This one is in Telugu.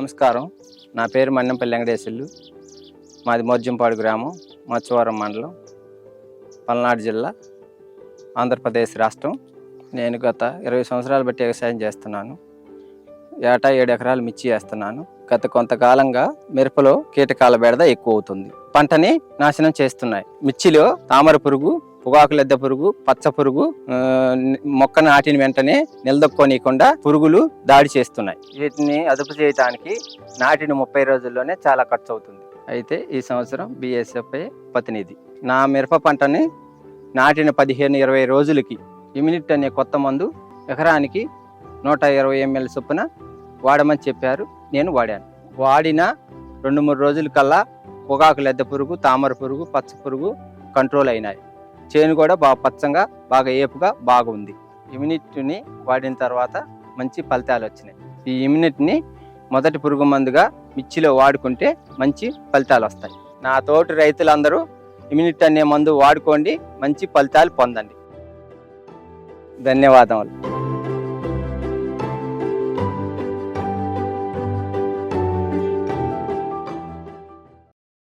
నమస్కారం. నా పేరు మన్నెంపల్లి వెంకటేశ్వర్లు మాది మోర్జంపాడు గ్రామం మచ్చవరం మండలం పల్నాడు జిల్లా ఆంధ్రప్రదేశ్ రాష్ట్రం. నేను గత ఇరవై సంవత్సరాలు బట్టి వ్యవసాయం చేస్తున్నాను. ఏటా ఏడు ఎకరాలు మిర్చి వేస్తున్నాను. గత కొంతకాలంగా మిరపలో కీటకాల బెడద ఎక్కువ అవుతుంది పంటని నాశనం చేస్తున్నాయి. మిర్చిలో తామర పురుగు పొగాకు లెద్ద పురుగు పచ్చ పురుగు మొక్క నాటిన వెంటనే నిలదొక్కోనీయకుండా పురుగులు దాడి చేస్తున్నాయి. వీటిని అదుపు చేయడానికి నాటిన ముప్పై రోజుల్లోనే చాలా ఖర్చు అవుతుంది అయితే ఈ సంవత్సరం బిఎస్ఎఫ్ఐ ప్రతినిధి. నా మిరప పంటని నాటిన పదిహేను ఇరవై రోజులకి ఇమ్యూనిట్ అనే కొత్త మందు ఎకరానికి నూట ఇరవై ఎంఎల్ చొప్పున వాడమని చెప్పారు. నేను వాడాను. వాడిన రెండు మూడు రోజుల కల్లా పొగాకు లెద్ద పురుగు తామర పురుగు పచ్చ పురుగు కంట్రోల్ అయినాయి. చేను కూడా బాగా పచ్చంగా బాగా ఏపుగా బాగుంది. ఇమ్యూనిటీని వాడిన తర్వాత మంచి ఫలితాలు వచ్చినాయి. ఈ ఇమ్యూనిటీని మొదటి పురుగు మందుగా మిర్చిలో వాడుకుంటే మంచి ఫలితాలు వస్తాయి. నా తోటి రైతులందరూ ఇమ్యూనిట్ అనే మందు వాడుకోండి మంచి ఫలితాలు పొందండి. ధన్యవాదములు.